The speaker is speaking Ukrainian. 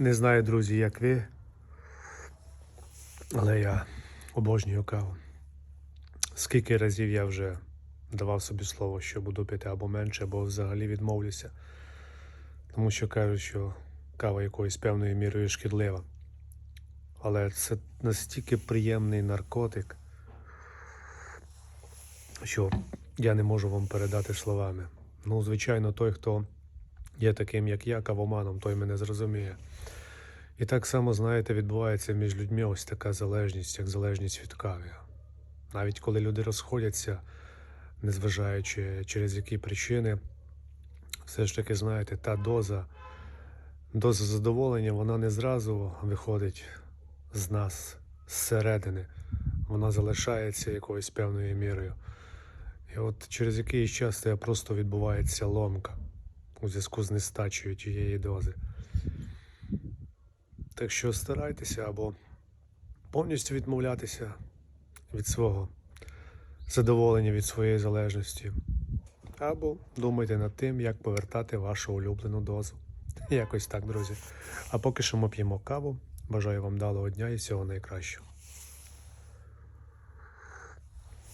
Не знаю, друзі, як ви, але я обожнюю каву. Скільки разів я вже давав собі слово, що буду пити або менше, або взагалі відмовлюся. Тому що кажуть, що кава якоюсь певною мірою шкідлива. Але це настільки приємний наркотик, що я не можу вам передати словами. Ну, звичайно, той, хто є таким, як я, кавоманом, той мене зрозуміє. І так само, знаєте, відбувається між людьми ось така залежність, як залежність від кави. Навіть коли люди розходяться, незважаючи через які причини, все ж таки, знаєте, та доза, доза задоволення, вона не зразу виходить з нас зсередини. Вона залишається якоюсь певною мірою. І от через якийсь час це просто відбувається ломка у зв'язку з нестачею тієї дози. Так що старайтеся або повністю відмовлятися від свого задоволення від своєї залежності, або думайте над тим, як повертати вашу улюблену дозу. Якось так, друзі. А поки що ми п'ємо каву. Бажаю вам далого дня і всього найкращого.